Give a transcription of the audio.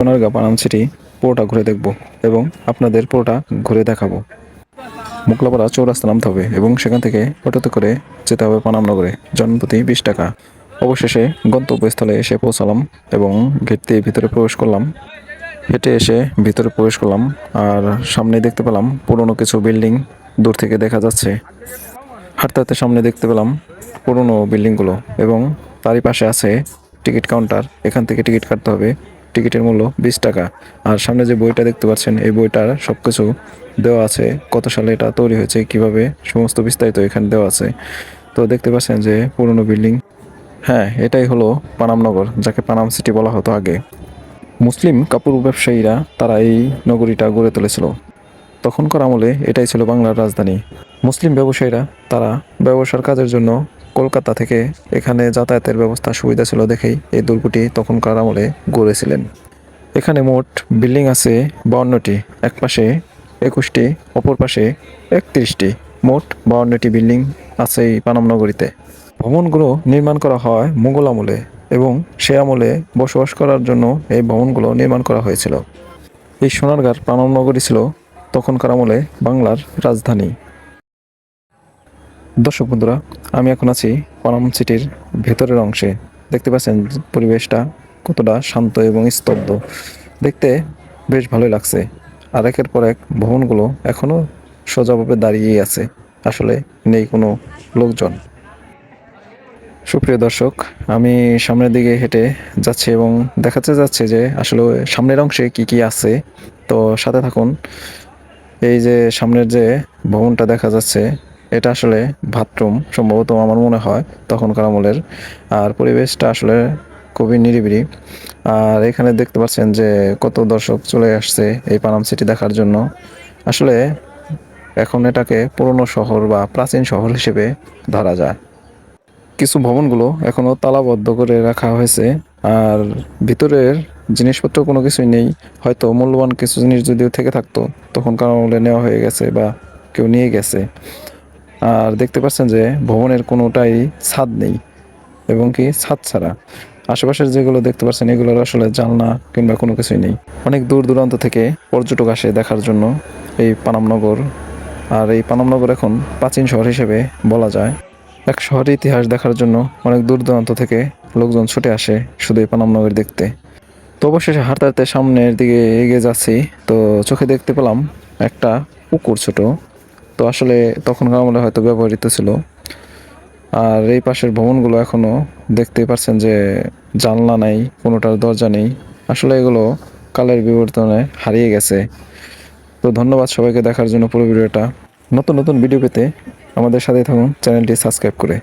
Sonargaon Panam city পুরোটা ঘুরে দেখব এবং আপনাদের পুরোটা ঘুরে দেখাবো। মোকলাপাড়া চৌরাস্তা নামতে হবে এবং সেখান থেকে অটোতে করে যেতে হবে পানামনগরে জনপ্রতি বিশ টাকা। অবশেষে গন্তব্যস্থলে এসে পৌঁছালাম এবং গেট দিয়ে ভিতরে প্রবেশ করলাম। হেঁটে এসে ভিতরে প্রবেশ করলাম আর সামনে দেখতে পেলাম পুরনো কিছু বিল্ডিং দূর থেকে দেখা যাচ্ছে। হাঁটতে হাঁটতে সামনে দেখতে পেলাম পুরনো বিল্ডিংগুলো এবং তারই পাশে আছে টিকিট কাউন্টার। এখান থেকে টিকিট কাটতে হবে। টিকিটের মূল্য বিশ টাকা। আর সামনে যে বইটা দেখতে পাচ্ছেন, এই বইটার সব কিছু দেওয়া আছে, কত সালে এটা তৈরি হয়েছে, কীভাবে সমস্ত বিস্তারিত এখানে দেওয়া আছে। তো দেখতে পাচ্ছেন যে পুরনো বিল্ডিং। হ্যাঁ এটাই হলো পানামনগর যাকে পানাম সিটি বলা হতো আগে। মুসলিম কাপড় ব্যবসায়ীরা তারা এই নগরীটা গড়ে তুলেছিল। তখনকার আমলে এটাই ছিল বাংলার রাজধানী। মুসলিম ব্যবসায়ীরা তারা ব্যবসার কাজের জন্য কলকাতা থেকে এখানে যাতায়াতের ব্যবস্থা সুবিধা ছিল দেখেই এই দুর্গটি তখনকার আমলে গড়েছিলেন। এখানে মোট বিল্ডিং আছে বাউন্নটি, এক পাশে একুশটি, অপর পাশে একত্রিশটি। মোট বাউন্নটি বিল্ডিং আছে এই পানাম নগরীতে। ভবনগুলো নির্মাণ করা হয় মুঘল আমলে এবং সে আমলে বসবাস করার জন্য এই ভবনগুলো নির্মাণ করা হয়েছিল। এই সোনারগাঁর পানাম নগরী ছিল তখনকার আমলে বাংলার রাজধানী। দর্শক বন্ধুরা, আমি এখন আছি পানাম সিটির ভেতরের অংশে। দেখতে পাচ্ছেন পরিবেশটা কতটা শান্ত এবং স্তব্ধ। দেখতে বেশ ভালোই লাগছে। আর একের পর এক ভবনগুলো এখনও সোজাভাবে দাঁড়িয়েই আছে। আসলে নেই কোনো লোকজন। সুপ্রিয় দর্শক, আমি সামনের দিকে হেঁটে যাচ্ছি এবং দেখাতে যাচ্ছে যে আসলে সামনের অংশে কি কি আছে। তো সাথে থাকুন। এই যে সামনের যে ভবনটা দেখা যাচ্ছে এটা আসলে বাথরুম সম্ভবত আমার মনে হয়, তখনকার আমলের। আর পরিবেশটা আসলে খুবই নিরিবিলি। আর এখানে দেখতে পাচ্ছেন যে কত দর্শক চলে আসছে এই পানাম সিটি দেখার জন্য। আসলে এখন এটাকে পুরনো শহর বা প্রাচীন শহর হিসেবে ধরা যায়। কিছু ভবনগুলো এখনও তালাবদ্ধ করে রাখা হয়েছে। আর ভিতরের জিনিসপত্র কোনো কিছুই নেই। হয়তো মূল্যবান কিছু জিনিস যদিও থেকে থাকতো, তখনকার আমলে নেওয়া হয়ে গেছে বা কেউ নিয়ে গেছে। আর দেখতে পাচ্ছেন যে ভবনের কোনোটাই ছাদ নেই এবং কি ছাদ ছাড়া। আশেপাশের যেগুলো দেখতে পাচ্ছেন, এগুলোর আসলে জানলা কিংবা কোনো কিছুই নেই। অনেক দূর দূরান্ত থেকে পর্যটক আসে দেখার জন্য এই পানামনগর আর এই পানামনগর এখন প্রাচীন শহর হিসেবে বলা যায়। এক শহরের ইতিহাস দেখার জন্য অনেক দূর দূরান্ত থেকে লোকজন ছুটে আসে শুধু এই পানামনগর দেখতে। তো অবশেষে হাঁটতে হাঁটতে সামনের দিকে এগিয়ে যাচ্ছি। তো চোখে দেখতে পেলাম একটা পুকুর ছোট। তো আসলে তখনকার আমলে হয়তো ব্যবহৃত ছিল। আর এই পাশের ভবনগুলো এখনও দেখতেই পারছেন যে জানলা নাই, কোনোটার দরজা নেই। আসলে এগুলো কালের বিবর্তনে হারিয়ে গেছে। তো ধন্যবাদ সবাইকে দেখার জন্য পুরো ভিডিওটা। নতুন নতুন ভিডিও পেতে আমাদের সাথে থাকুন, চ্যানেলটি সাবস্ক্রাইব করে।